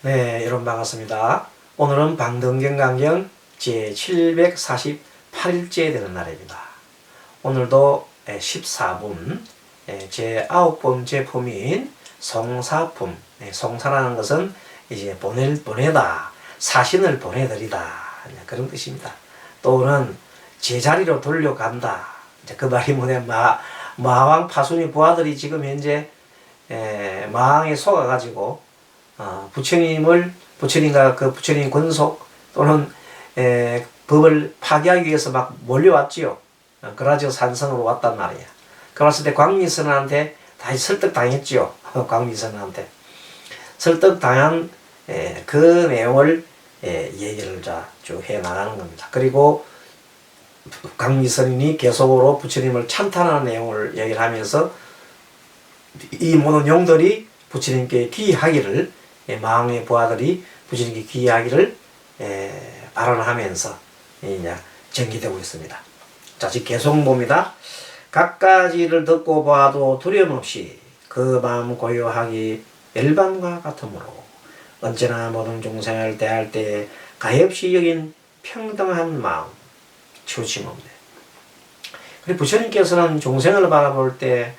네, 여러분 반갑습니다. 오늘은 방등경 강경 제748일째 되는 날입니다. 오늘도 14분 제 9번째 품인 송사품 네, 송사라는 것은 이제 보낼 보내다 사신을 보내드리다 네, 그런 뜻입니다. 또는 제자리로 돌려간다 그 말이 뭐냐 마 마왕 파순이 부하들이 지금 현재 에, 마왕에 속아가지고 어, 부처님을 부처님과 그 부처님 권속 또는 에, 법을 파괴하기 위해서 막 몰려왔지요. 어, 그라지오 산성으로 왔단 말이야. 그 왔을 때 광미선한테 다시 설득당했지요. 광미선한테 설득당한 에, 그 내용을 에, 얘기를 쭉 해 나가는 겁니다. 그리고 강미선인이 계속으로 부처님을 찬탄하는 내용을 얘기를 하면서 이 모든 용들이 부처님께 귀하기를 예, 마왕의 부하들이 부처님께 귀하기를 예, 발언하면서 이제 전기되고 있습니다. 자, 지금 계속 봅니다. 각가지를 듣고 봐도 두려움 없이 그 마음 고요하기 일반과 같으므로 언제나 모든众생을 대할 때 가엾이 여긴 평등한 마음 치우침 없네. 그리고 부처님께서는众생을 바라볼 때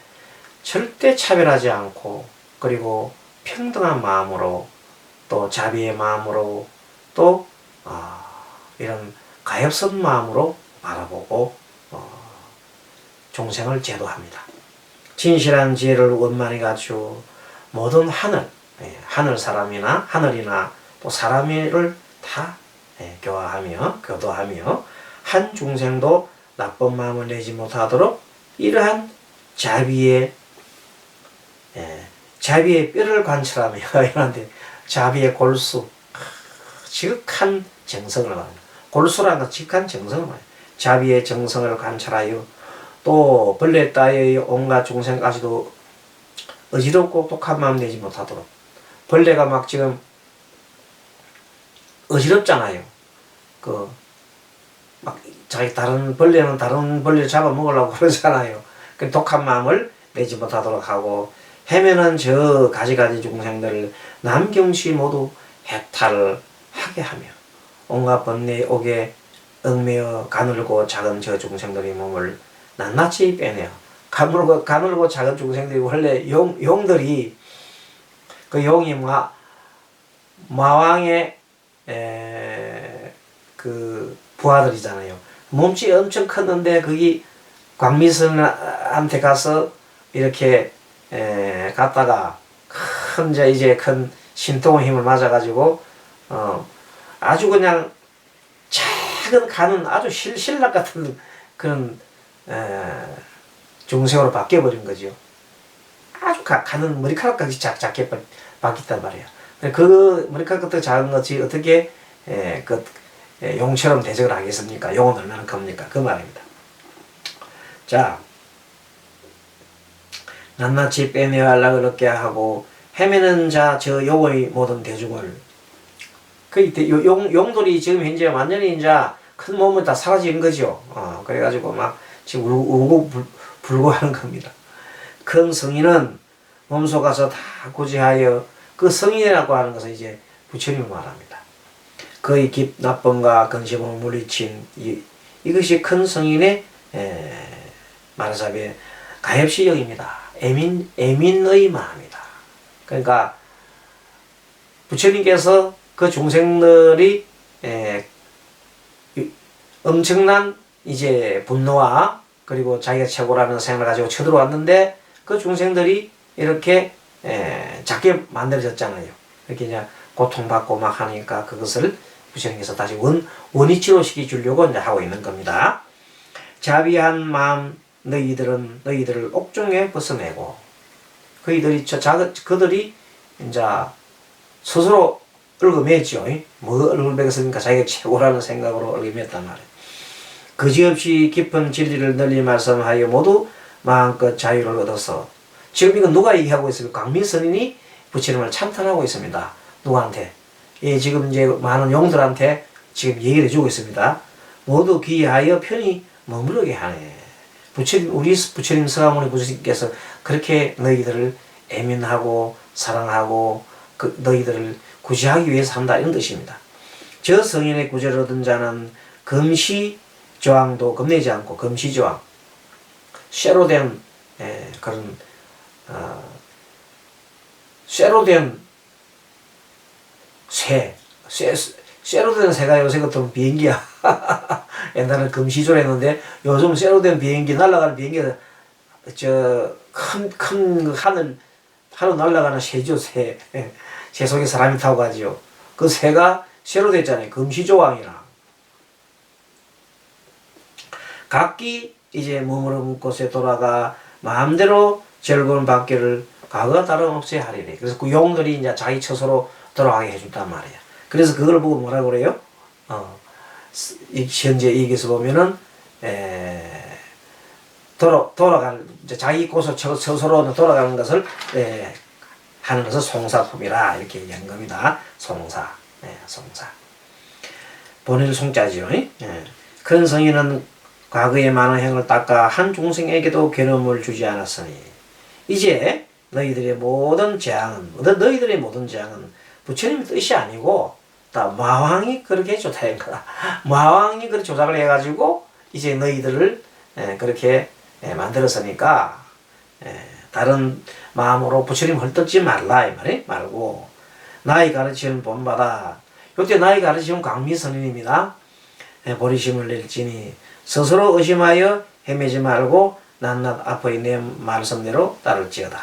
절대 차별하지 않고 그리고 평등한 마음으로 또 자비의 마음으로 또 아, 이런 가엾은 마음으로 바라보고 어, 종생을 제도합니다. 진실한 지혜를 원만히 갖추 모든 하늘, 예, 하늘 사람이나 하늘이나 또 사람을 다 예, 교화하며 교도하며 한 중생도 나쁜 마음을 내지 못하도록 이러한 자비의 예, 자비의 뼈를 관찰하며 이런데 자비의 골수 지극한 정성을 말합니다. 골수라는 건 지극한 정성을 말합니다. 자비의 정성을 관찰하여 또 벌레 따위의 온갖 중생까지도 어지럽고 독한 마음 내지 못하도록 벌레가 막 지금 어지럽잖아요. 그 막 자기 다른 벌레는 다른 벌레 잡아 먹으려고 그러잖아요. 그 독한 마음을 내지 못하도록 하고 해면은 저 가지가지 중생들을 남경시 모두 해탈을 하게 하며 온갖 번뇌 옥에 얽매여 가늘고 작은 저 중생들의 몸을 낱낱이 빼내어 가늘고, 가늘고 작은 중생들이 원래 용, 용들이 그 용이 마, 마왕의 에, 그 부하들이잖아요. 몸집이 엄청 컸는데 거기 광미선한테 가서 이렇게 에, 갔다가 큰 이제 이제 큰 신통의 힘을 맞아가지고 어 아주 그냥 작은 가는 아주 실 신락 같은 그런 에, 중생으로 바뀌어 버린 거죠. 아주 가, 가는 머리카락까지 작 작게 바뀌단 말이야. 그 머리카락 같은 작은 것이 어떻게 에, 그 에, 용처럼 대적을 하겠습니까? 용은 얼마나 큽니까? 그 말입니다. 자. 낱낱이 빼내어 하려 그렇게 하고 헤매는 자저 용의 모든 대중을 그 용, 용돌이 지금 현재 완전히 이제 큰 몸은 다 사라진 거죠. 어, 그래가지고 막 지금 울고 불, 불고 하는 겁니다. 큰 성인은 몸소 가서 다 고지하여 그 성인이라고 하는 것은 이제 부처님을 말합니다. 그의 깊 나쁨과 근심을 물리친 이, 이것이 큰 성인의 에, 말하자면 가엾이역입니다. 애민, 애민의 마음이다. 그러니까 부처님께서 그 중생들이 에, 엄청난 이제 분노와 그리고 자기가 최고라는 생각을 가지고 쳐들어왔는데 그 중생들이 이렇게 에, 작게 만들어졌잖아요. 이렇게 이제 고통받고 막 하니까 그것을 부처님께서 다시 원, 원위치로 시켜주려고 이제 하고 있는 겁니다. 자비한 마음 너희들은 너희들을 옥중에 벗어내고 그이들이 저 작은 그들이 이제 스스로 얽어매죠. 뭐 얼굴 먹었으니까 자기가 최고라는 생각으로 얽어맸단 말이에요. 그지없이 깊은 진리를 널리 말씀하여 모두 마음껏 자유를 얻어서 지금 이거 누가 얘기하고 있습니까? 강민선인이 부처님을 참탄하고 있습니다. 누구한테? 예, 지금 이제 많은 용들한테 지금 얘기를 해주고 있습니다. 모두 귀하여 편히 머무르게 하네. 부처님, 우리 부처님 서가모니 부처님께서 그렇게 너희들을 애민하고 사랑하고 그 너희들을 구제하기 위해서 한다 이런 뜻입니다. 저 성인의 구제를 얻은 자는 금시 저항도 겁내지 않고 금시 저항 쇠로 된 에, 그런 어, 쇠로 된 새, 쇠, 쇠로 된 새가 요새 같은 비행기야. 옛날에 금시조랬는데 요즘 쇠로 된 비행기 날아가는 비행기가 저큰 큰 하늘 하루 날아가는 새죠 새. 새 속에 사람이 타고 가지요. 그 새가 쇠로 됐잖아요. 금시조왕이라. 각기 이제 머무르는 곳에 돌아가 마음대로 즐거운 받기를 과거와 다름없이 하리래. 그래서 그 용들이 이제 자기 처소로 돌아가게 해준단 말이야. 그래서 그걸 보고 뭐라 그래요? 어, 이 현재 여기서 보면은 에, 돌아 돌아갈 자기 곳으로 처, 처소로 돌아가는 것을 에, 하는 것을 송사품이라 이렇게 얘기한 겁니다. 송사, 네, 송사. 본일 송자지요. 예. 큰 성인은 과거의 많은 행을 닦아 한 중생에게도 괴로움을 주지 않았으니 이제 너희들의 모든 재앙은 너희들의 모든 재앙은 부처님 뜻이 아니고 다 마왕이 그렇게 조작한 거다. 마왕이 그렇게 조작을 해가지고 이제 너희들을 에, 그렇게 에, 만들었으니까 에, 다른 마음으로 부처님 헐뜯지 말라 이 말이 말고 나의 가르치는 본받아 요때 나의 가르치는 광미선인입니다. 보리심을 낼지니 스스로 의심하여 헤매지 말고 낱낱 앞의 내 말씀대로 따를지어다.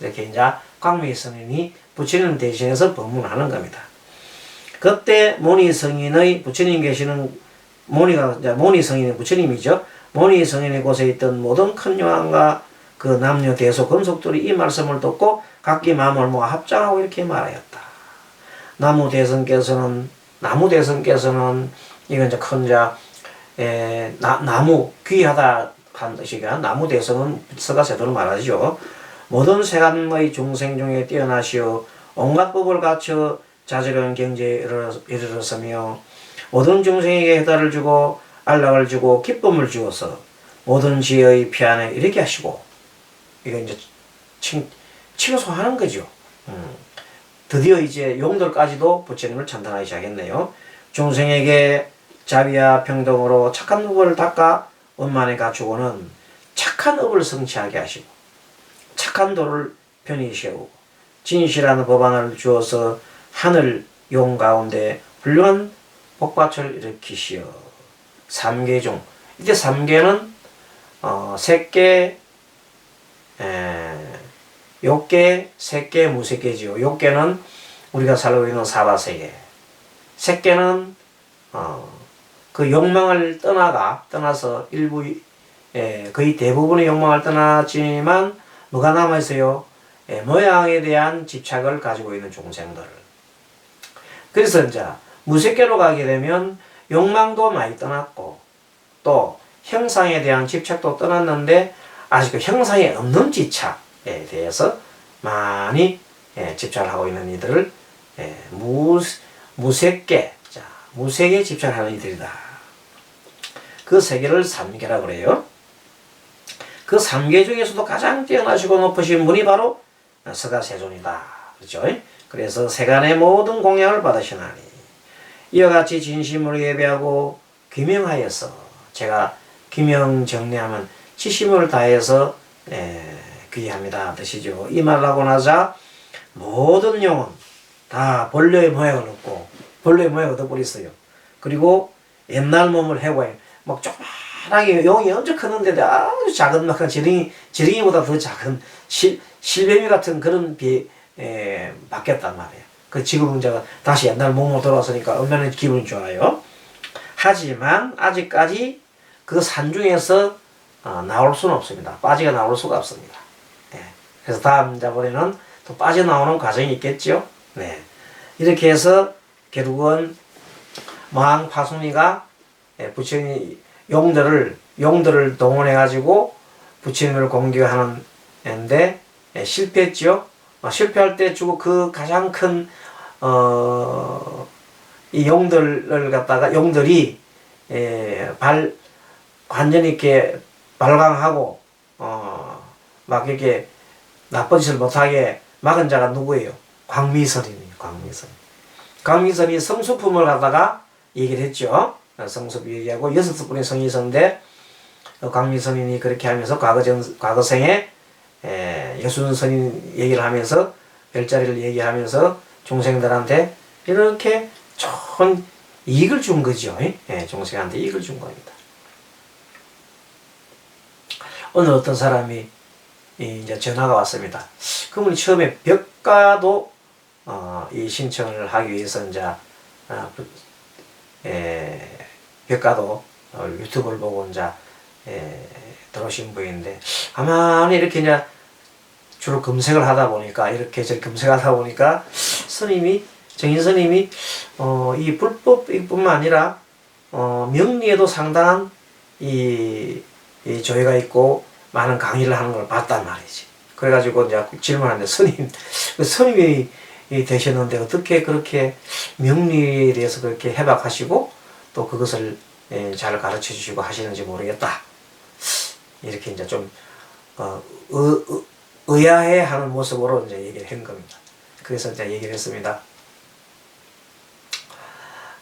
이렇게 이제 광미 스님이 부처님 대신해서 법문하는 겁니다. 그때 모니 성인의 부처님 계시는 모니가 모니 성인의 부처님이죠. 모니 성인의 곳에 있던 모든 큰 요한과 그 남녀 대소 금속들이 이 말씀을 듣고 각기 마음을 모아 합장하고 이렇게 말하였다. 나무 대성께서는 나무 대성께서는 이건 이제 큰자 에, 나, 나무 귀하다 한 뜻이가 나무 대성은 서가 세도로 말하죠. 모든 세간의 중생 중에 뛰어나시어 온갖 법을 갖춰 자질은 경제에 이르렀으며 모든 중생에게 해달을 주고 안락을 주고 기쁨을 주어서 모든 지혜의 피안에 이르게 하시고 이거 이제 칭, 칭송하는 거죠. 음. 드디어 이제 용들까지도 부처님을 찬탄하기 시작했네요. 중생에게 자비와 평등으로 착한 법을 닦아 원만에 갖추고는 착한 업을 성취하게 하시고 착한 도를 편히 세우고 진실한 법안을 주어서 하늘 용 가운데 훌륭한 복밭을 일으키시어 삼계 중 이때 삼계는 어, 색계 에, 욕계 색계 무색계지요 욕계는 우리가 살고 있는 사바세계 색계는 어, 그 욕망을 떠나가 떠나서 일부 에, 거의 대부분의 욕망을 떠났지만 뭐가 남아 있어요? 에, 모양에 대한 집착을 가지고 있는 중생들. 그래서 이제 무색계로 가게 되면 욕망도 많이 떠났고 또 형상에 대한 집착도 떠났는데 아직 그 형상에 없는 집착에 대해서 많이 예, 집착을 하고 있는 이들을 예, 무, 무색계, 자, 무색에 집착하는 이들이다. 그 세계를 삼계라 그래요. 그 삼계 중에서도 가장 뛰어나시고 높으신 분이 바로 서가세존이다. 그렇죠? 그래서 세간의 모든 공양을 받으시나니 이와 같이 진심으로 예배하고 귀명하여서 제가 귀명 정리하면 치심을 다해서 에, 귀합니다 뜻이죠. 이 말을 하고 나자 모든 영혼 다 벌레의 모양을 얻고 벌레의 모양을 얻어버렸어요. 그리고 옛날 몸을 해고해 막 조그만하게 용이 엄청 크는데도 아주 작은 막 지렁이 지렁이보다 더 작은 실 실뱀이 같은 그런 비 에, 바뀌었단 말이에요. 그 지금은 제가 다시 옛날 몸으로 돌아왔으니까 얼마나 기분이 좋아요. 하지만 아직까지 그 산중에서 어, 나올 수는 없습니다. 빠지가 나올 수가 없습니다. 예. 그래서 다음 자번에는 또 빠져나오는 과정이 있겠죠. 네. 이렇게 해서 결국은 마항 파순이가 예, 부처님 용들을 용들을 동원해 가지고 부처님을 공격하는데 예, 실패했죠. 어, 실패할 때 주고 그 가장 큰 어, 이 용들을 갖다가 용들이 예, 발 완전히 이렇게 발광하고 어 막 이렇게 나쁜 짓을 못하게 막은 자가 누구예요? 광미선이니 광미선. 광미선이 성수품을 갖다가 얘기를 했죠. 어, 성수품 얘기하고 여섯 분의 성이 있었는데 어, 광미선인이 그렇게 하면서 과거 전 과거 생에 에, 여순 선인 얘기를 하면서 별자리를 얘기하면서 중생들한테 이렇게 좋은 이익을 준 거죠. 예, 중생한테 이익을 준 겁니다. 오늘 어떤 사람이 이제 전화가 왔습니다. 그분이 처음에 벽가도 어, 이 신청을 하기 위해서 이제 아, 그, 에, 벽가도 어, 유튜브를 보고 이제 에, 들어오신 분인데 아마 이렇게 이제 주로 검색을 하다 보니까 이렇게 저 검색하다 보니까 스님이 정인 스님이 어, 이 불법뿐만 아니라 어, 명리에도 상당한 이, 이 조회가 있고 많은 강의를 하는 걸 봤단 말이지. 그래가지고 이제 질문하는데 스님, 그 스님이 되셨는데 어떻게 그렇게 명리에 대해서 그렇게 해박하시고 또 그것을 예, 잘 가르쳐 주시고 하시는지 모르겠다. 이렇게 이제 좀, 어, 의, 의, 의아해 하는 모습으로 이제 얘기를 한 겁니다. 그래서 이제 얘기를 했습니다.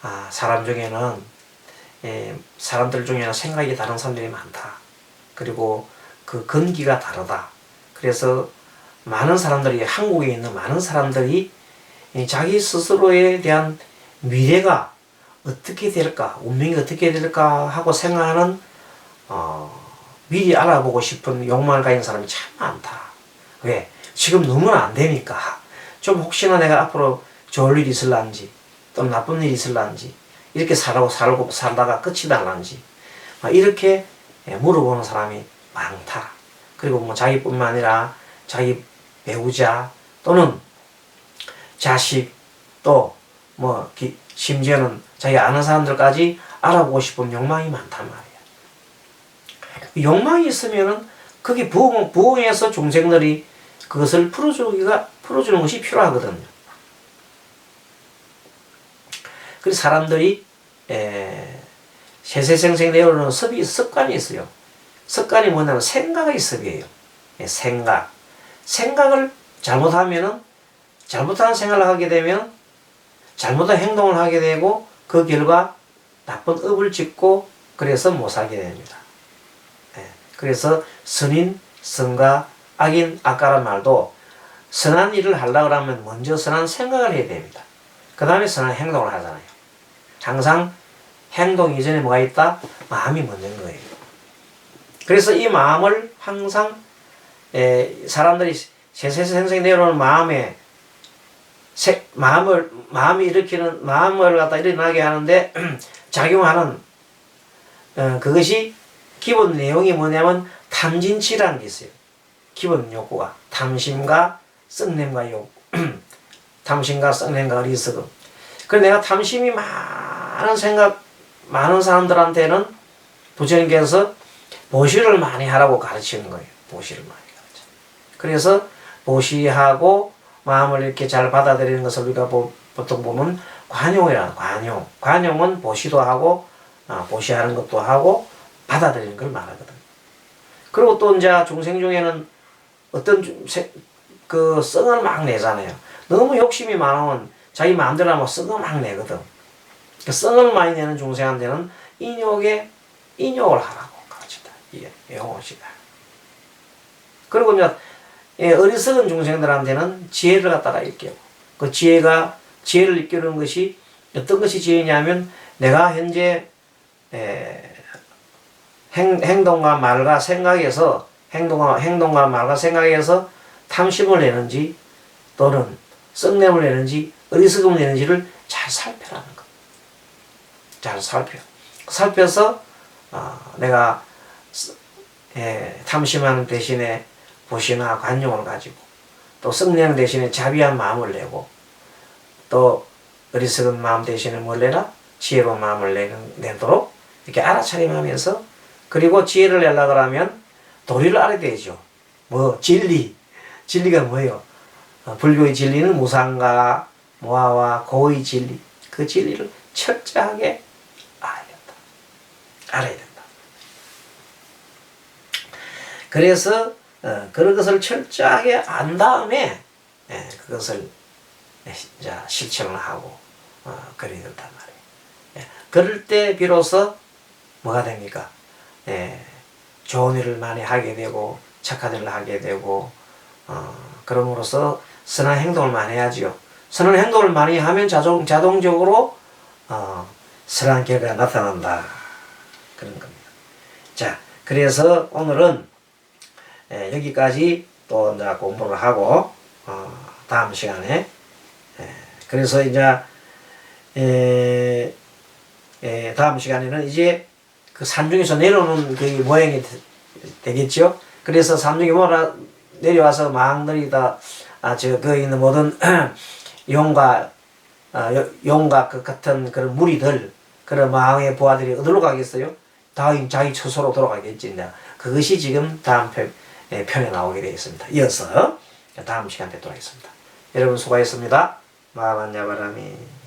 아, 사람 중에는, 예, 사람들 중에는 생각이 다른 사람들이 많다. 그리고 그 건기가 다르다. 그래서 많은 사람들이, 한국에 있는 많은 사람들이 이 자기 스스로에 대한 미래가 어떻게 될까, 운명이 어떻게 될까 하고 생각하는, 어, 미리 알아보고 싶은 욕망을 가진 사람이 참 많다. 왜? 지금 너무나 안 되니까. 좀 혹시나 내가 앞으로 좋을 일이 있을란지, 또 나쁜 일이 있을란지, 이렇게 살고 살고 살다가 끝이 날란지, 이렇게 물어보는 사람이 많다. 그리고 뭐 자기뿐만 아니라 자기 배우자 또는 자식 또 뭐 심지어는 자기 아는 사람들까지 알아보고 싶은 욕망이 많단 말이야. 욕망이 있으면은 그게 부흥, 부흥해서 중생들이 그것을 풀어주기가, 풀어주는 것이 필요하거든요. 그래서 사람들이, 에, 세세생생 내어오는 습이, 습관이 있어요. 습관이 뭐냐면 생각의 습이에요. 예, 생각. 생각을 잘못하면은, 잘못한 생각을 하게 되면, 잘못한 행동을 하게 되고, 그 결과 나쁜 업을 짓고, 그래서 못 살게 됩니다. 예, 그래서 선인, 선가, 악인, 악가란 말도 선한 일을 하려고 하면 먼저 선한 생각을 해야 됩니다. 그 다음에 선한 행동을 하잖아요. 항상 행동 이전에 뭐가 있다? 마음이 먼저인 거예요. 그래서 이 마음을 항상 에, 사람들이 세세생생 내려오는 마음에 세, 마음을 마음이 일으키는 마음을 갖다 일어나게 하는데 작용하는 어, 그것이 기본 내용이 뭐냐면 탐진치라는 게 있어요. 기본 욕구가 탐심과 썩냄과 욕 탐심과 썩냄과 어리석음. 그래 내가 탐심이 많은 생각 많은 사람들한테는 부처님께서 보시를 많이 하라고 가르치는 거예요. 보시를 많이 가르쳐. 그래서 보시하고 마음을 이렇게 잘 받아들이는 것을 우리가 보통 보면 관용이라 관용. 관용은 보시도 하고 아, 보시하는 것도 하고 받아들이는 걸 말하거든. 그리고 또 이제 중생 중에는 어떤 그 썽을 막 내잖아요. 너무 욕심이 많으면 자기 마음대로 하면 썽을 막 내거든. 그 썽을 많이 내는 중생한테는 인욕에 인욕을 하라고 가르친다. 이게 영혼이다. 그리고 이제 예, 어리석은 중생들한테는 지혜를 갖다가 일깨고 그 지혜가 지혜를 일깨우는 것이 어떤 것이 지혜냐면 내가 현재 에, 행, 행동과 말과 생각에서 행동과 행동과 말과 생각에서 탐심을 내는지 또는 썩냄을 내는지 어리석음을 내는지를 잘 살펴라는 것. 잘 살펴. 살펴서 어, 내가 예, 탐심하는 대신에 보시나 관용을 가지고 또 썩내는 대신에 자비한 마음을 내고 또 어리석은 마음 대신에 뭘 내라? 지혜로운 마음을 내도록 이렇게 알아차림하면서 그리고 지혜를 내려고 하면 도리를 알아야 되죠. 뭐 진리. 진리가 뭐예요? 어, 불교의 진리는 무상과 모아와 고의 진리. 그 진리를 철저하게 알아야 된다. 알아야 된다. 그래서 어, 그런 것을 철저하게 안 다음에 예, 그것을 이제 실천을 하고 어, 그래야 된단 말이에요. 예, 그럴 때 비로소 뭐가 됩니까? 예, 좋은 일을 많이 하게 되고 착한 일을 하게 되고 어, 그럼으로써 선한 행동을 많이 해야지요. 선한 행동을 많이 하면 자동 자동적으로 어, 선한 결과가 나타난다 그런 겁니다. 자, 그래서 오늘은 예, 여기까지 또 이제 공부를 하고 어, 다음 시간에 예, 그래서 이제 에, 에, 다음 시간에는 이제 그 산중에서 내려오는 그 모양이 되, 겠죠 그래서 산중에 뭐라 내려와서 망들이 다, 아, 저, 그 있는 모든 용과, 아, 요- 용과 그 같은 그런 무리들, 그런 마왕의 부하들이 어디로 가겠어요? 다 자기 처소로 돌아가겠지. 이제 그것이 지금 다음 편, 에, 편에 나오게 되어 있습니다. 이어서 다음 시간 뵙도록 하겠습니다. 여러분 수고하셨습니다. 마만야바람이.